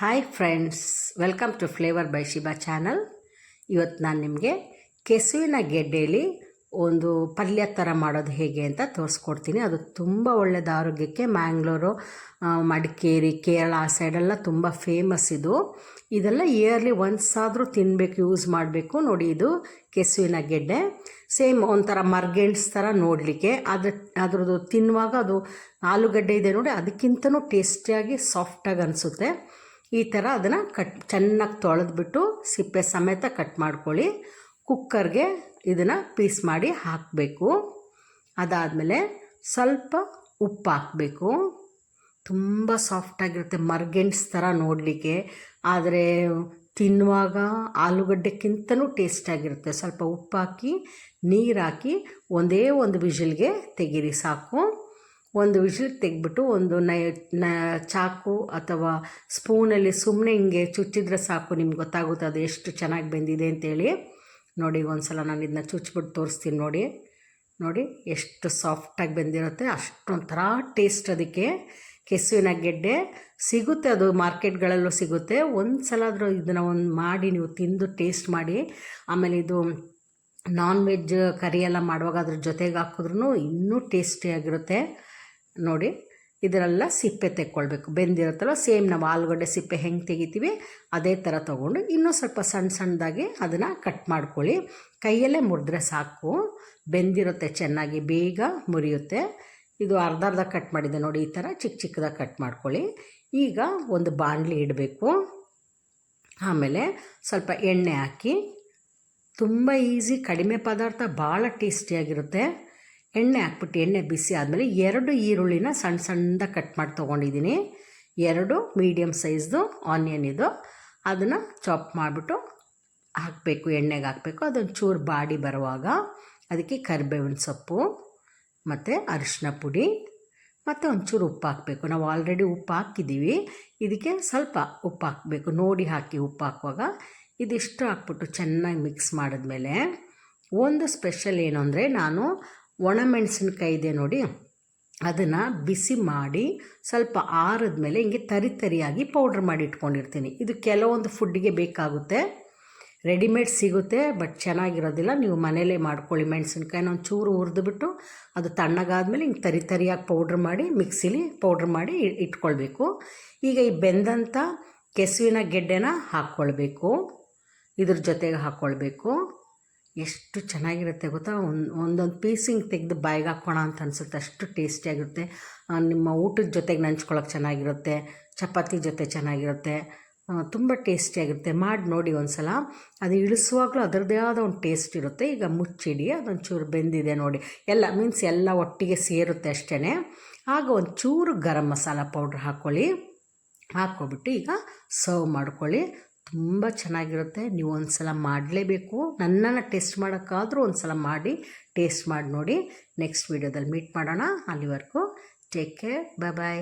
Hi friends welcome to flavour by Shiba channel ಇವತ್ತು ನಾನು ನಿಮಗೆ ಕೆಸುವಿನ ಗೆಡ್ಡೆಯಲ್ಲಿ ಒಂದು ಪಲ್ಯ ಥರ ಮಾಡೋದು ಹೇಗೆ ಅಂತ ತೋರಿಸ್ಕೊಡ್ತೀನಿ. ಅದು ತುಂಬ ಒಳ್ಳೆಯದು ಆರೋಗ್ಯಕ್ಕೆ ಮ್ಯಾಂಗ್ಳೂರು ಮಡಿಕೇರಿ, ಕೇರಳ ಆ ಸೈಡೆಲ್ಲ ತುಂಬ ಫೇಮಸ್ ಇದು. ಇದೆಲ್ಲ ಇಯರ್ಲಿ ಒನ್ಸ್ ಆದರೂ ತಿನ್ನಬೇಕು ಯೂಸ್ ಮಾಡಬೇಕು. ನೋಡಿ ಇದು ಕೆಸುವಿನ ಗೆಡ್ಡೆ. ಸೇಮ್ ಒಂಥರ ಮರ್ಗೆಂಡ್ಸ್ ಥರ ನೋಡಲಿಕ್ಕೆ. ಅದ್ರ, ಅದ್ರದ್ದು ತಿನ್ನುವಾಗ ಅದು ಆಲೂಗಡ್ಡೆ ಇದೆ ನೋಡಿ, ಅದಕ್ಕಿಂತನೂ ಟೇಸ್ಟಿಯಾಗಿ ಸಾಫ್ಟಾಗಿ ಅನಿಸುತ್ತೆ. ಈ ಥರ ಅದನ್ನು ಕಟ್ ಚೆನ್ನಾಗಿ ತೊಳೆದ್ಬಿಟ್ಟು ಸಿಪ್ಪೆ ಸಮೇತ ಕಟ್ ಮಾಡ್ಕೊಳ್ಳಿ. ಕುಕ್ಕರ್ಗೆ ಇದನ್ನು ಪೀಸ್ ಮಾಡಿ ಹಾಕಬೇಕು. ಅದಾದಮೇಲೆ ಸ್ವಲ್ಪ ಉಪ್ಪು ಹಾಕಬೇಕು. ತುಂಬ ಸಾಫ್ಟಾಗಿರುತ್ತೆ ಮರ್ಗೆಂಡ್ಸ್ ಥರ ನೋಡಲಿಕ್ಕೆ. ಆದರೆ ತಿನ್ನುವಾಗ ಆಲೂಗಡ್ಡೆಕ್ಕಿಂತಲೂ ಟೇಸ್ಟಾಗಿರುತ್ತೆ ಸ್ವಲ್ಪ ಉಪ್ಪು ಹಾಕಿ, ನೀರು ಹಾಕಿ ಒಂದೇ ಒಂದು ವಿಷಿಲ್ಗೆ ತೆಗೀರಿ ಸಾಕು. ಒಂದು ವಿಷಲ್ ತೆಗೆದ್ಬಿಟ್ಟು ಒಂದು ನೈ, ನ, ಚಾಕು ಅಥವಾ ಸ್ಪೂನಲ್ಲಿ ಸುಮ್ಮನೆ ಹಿಂಗೆ ಚುಚ್ಚಿದ್ರೆ ಸಾಕು, ನಿಮ್ಗೆ ಗೊತ್ತಾಗುತ್ತೆ ಅದು ಎಷ್ಟು ಚೆನ್ನಾಗಿ ಬೆಂದಿದೆ ಅಂತೇಳಿ. ನೋಡಿ ಒಂದು ಸಲ ನಾನು ಇದನ್ನ ಚುಚ್ಚಿಬಿಟ್ಟು ತೋರಿಸ್ತೀನಿ ನೋಡಿ. ನೋಡಿ, ಎಷ್ಟು ಸಾಫ್ಟಾಗಿ ಬೆಂದಿರುತ್ತೆ, ಅಷ್ಟೊಂಥರ ಟೇಸ್ಟ್ ಅದಕ್ಕೆ. ಕೆಸುವಿನ ಗೆಡ್ಡೆ ಸಿಗುತ್ತೆ, ಅದು ಮಾರ್ಕೆಟ್ಗಳಲ್ಲೂ ಸಿಗುತ್ತೆ. ಒಂದು ಸಲ ಆದರೂ ಇದನ್ನು ಒಂದು ಮಾಡಿ, ನೀವು ತಿಂದು ಟೇಸ್ಟ್ ಮಾಡಿ. ಆಮೇಲೆ ಇದು ನಾನ್ ವೆಜ್ ಕರಿ ಎಲ್ಲ ಮಾಡುವಾಗ ಅದ್ರ ಜೊತೆಗೆ ಹಾಕಿದ್ರೂ ಇನ್ನೂ ಟೇಸ್ಟಿಯಾಗಿರುತ್ತೆ ನೋಡಿ ಇದರೆಲ್ಲ ಸಿಪ್ಪೆ ತೆಕ್ಕೊಳ್ಬೇಕು. ಬೆಂದಿರುತ್ತಲ್ಲ, ಸೇಮ್ ನಾವು ಆಲೂಗಡ್ಡೆ ಸಿಪ್ಪೆ ಹೆಂಗೆ ತೆಗಿತೀವಿ, ಅದೇ ಥರ ತೊಗೊಂಡು ಇನ್ನೂ ಸ್ವಲ್ಪ ಸಣ್ಣ ಸಣ್ಣದಾಗಿ ಅದನ್ನು ಕಟ್ ಮಾಡ್ಕೊಳ್ಳಿ. ಕೈಯಲ್ಲೇ ಮುರಿದ್ರೆ ಸಾಕು. ಬೆಂದಿರುತ್ತೆ, ಚೆನ್ನಾಗಿ ಬೇಗ ಮುರಿಯುತ್ತೆ. ಇದು ಅರ್ಧ ಅರ್ಧ ಕಟ್ ಮಾಡಿದೆ ನೋಡಿ, ಈ ಥರ ಚಿಕ್ಕ ಚಿಕ್ಕದಾಗಿ ಕಟ್ ಮಾಡ್ಕೊಳ್ಳಿ. ಈಗ ಒಂದು ಬಾಣಲಿ ಇಡಬೇಕು. ಆಮೇಲೆ ಸ್ವಲ್ಪ ಎಣ್ಣೆ ಹಾಕಿ, ತುಂಬ ಈಸಿ ಕಡಿಮೆ ಪದಾರ್ಥ ಭಾಳ ಟೇಸ್ಟಿಯಾಗಿರುತ್ತೆ. ಎಣ್ಣೆ ಹಾಕ್ಬಿಟ್ಟು ಎಣ್ಣೆ ಬಿಸಿ ಆದಮೇಲೆ ಎರಡು ಈರುಳ್ಳಿನ ಸಣ್ಣ ಸಣ್ಣದ ಕಟ್ ಮಾಡಿ ತೊಗೊಂಡಿದ್ದೀನಿ. ಎರಡು ಮೀಡಿಯಮ್ ಸೈಜ್ದು ಆನಿಯನ್ ಇದು. ಅದನ್ನು ಚಾಪ್ ಮಾಡಿಬಿಟ್ಟು ಹಾಕಬೇಕು, ಎಣ್ಣೆಗೆ ಹಾಕಬೇಕು. ಅದೊಂದು ಚೂರು ಬಾಡಿ ಬರುವಾಗ ಅದಕ್ಕೆ ಕರಿಬೇವಿನ ಸೊಪ್ಪು ಮತ್ತು ಅರಿಶಿನ ಪುಡಿ ಮತ್ತು ಒಂಚೂರು ಉಪ್ಪು ಹಾಕಬೇಕು. ನಾವು ಆಲ್ರೆಡಿ ಉಪ್ಪು ಹಾಕಿದ್ದೀವಿ. ಇದಕ್ಕೆ ಸ್ವಲ್ಪ ಉಪ್ಪು ಹಾಕಬೇಕು. ನೋಡಿ ಹಾಕಿ ಉಪ್ಪು ಹಾಕುವಾಗ ಇದಿಷ್ಟು ಹಾಕ್ಬಿಟ್ಟು ಚೆನ್ನಾಗಿ ಮಿಕ್ಸ್ ಮಾಡಿದ್ಮೇಲೆ ಒಂದು ಸ್ಪೆಷಲ್ ಏನು ಅಂದರೆ ನಾನು ಒಣಮೆಣಸಿನ್ಕಾಯಿ ಇದೆ ನೋಡಿ. ಅದನ್ನು ಬಿಸಿ ಮಾಡಿ ಸ್ವಲ್ಪ ಆರಿದ್ಮೇಲೆ ಹಿಂಗೆ ತರಿ ತರಿಯಾಗಿ ಪೌಡ್ರ್ ಮಾಡಿ ಇಟ್ಕೊಂಡಿರ್ತೀನಿ. ಇದು ಕೆಲವೊಂದು ಫುಡ್ಡಿಗೆ ಬೇಕಾಗುತ್ತೆ. ರೆಡಿಮೇಡ್ ಸಿಗುತ್ತೆ, ಬಟ್ ಚೆನ್ನಾಗಿರೋದಿಲ್ಲ. ನೀವು ಮನೇಲೇ ಮಾಡ್ಕೊಳ್ಳಿ ಮೆಣಸಿನ್ಕಾಯಿನ ಒಂದು ಚೂರು ಹುರಿದುಬಿಟ್ಟು, ಅದು ತಣ್ಣಗಾದ್ಮೇಲೆ ಹಿಂಗೆ ತರಿ ತರಿಯಾಗಿ ಪೌಡ್ರ್ ಮಾಡಿ, ಮಿಕ್ಸಿಲಿ ಪೌಡ್ರ್ ಮಾಡಿ ಇಟ್ಕೊಳ್ಬೇಕು. ಈಗ ಈ ಬೆಂದಂಥ ಕೆಸುವಿನ ಗೆಡ್ಡೆನ ಹಾಕ್ಕೊಳ್ಬೇಕು. ಇದ್ರ ಜೊತೆಗೆ ಹಾಕ್ಕೊಳ್ಬೇಕು. ಎಷ್ಟು ಚೆನ್ನಾಗಿರುತ್ತೆ ಗೊತ್ತಾ? ಒಂದು, ಒಂದೊಂದು ಪೀಸಿಂಗ್ ತೆಗೆದು ಬಾಯಿಗೆ ಹಾಕೋಣ ಅಂತ ಅನಿಸುತ್ತೆ. ಅಷ್ಟು ಟೇಸ್ಟಿಯಾಗಿರುತ್ತೆ. ನಿಮ್ಮ ಊಟದ ಜೊತೆಗೆ ನೆಂಚ್ಕೊಳ್ಳೋಕೆ ಚೆನ್ನಾಗಿರುತ್ತೆ. ಚಪಾತಿ ಜೊತೆ ಚೆನ್ನಾಗಿರುತ್ತೆ. ತುಂಬ ಟೇಸ್ಟಿಯಾಗಿರುತ್ತೆ. ಮಾಡಿ ನೋಡಿ ಒಂದು ಸಲ ಅದು ಇಳಿಸುವಾಗಲೂ ಅದರದ್ದೇ ಆದ ಒಂದು ಟೇಸ್ಟ್ ಇರುತ್ತೆ. ಈಗ ಮುಚ್ಚಿಡಿ ಅದೊಂದು ಚೂರು ಬೆಂದಿದೆ ನೋಡಿ. ಎಲ್ಲ, ಮೀನ್ಸ್ ಎಲ್ಲ ಒಟ್ಟಿಗೆ ಸೇರುತ್ತೆ ಅಷ್ಟೇ ಆಗ ಒಂದು ಚೂರು ಗರಂ ಮಸಾಲ ಪೌಡ್ರ್ ಹಾಕ್ಕೊಳ್ಳಿ ಹಾಕ್ಕೊಬಿಟ್ಟು ಈಗ ಸರ್ವ್ ಮಾಡ್ಕೊಳ್ಳಿ. ತುಂಬ ಚೆನ್ನಾಗಿರುತ್ತೆ. ನೀವು ಒಂದು ಸಲ ಮಾಡಲೇಬೇಕು. ನನ್ನನ್ನು ಟೇಸ್ಟ್ ಮಾಡೋಕ್ಕಾದರೂ ಒಂದು ಸಲ ಮಾಡಿ, ಟೇಸ್ಟ್ ಮಾಡಿ ನೋಡಿ. ನೆಕ್ಸ್ಟ್ ವೀಡಿಯೋದಲ್ಲಿ ಮೀಟ್ ಮಾಡೋಣ. ಅಲ್ಲಿವರೆಗೂ ಟೇಕ್ ಕೇರ್ ಬಾಯ್ ಬಾಯ್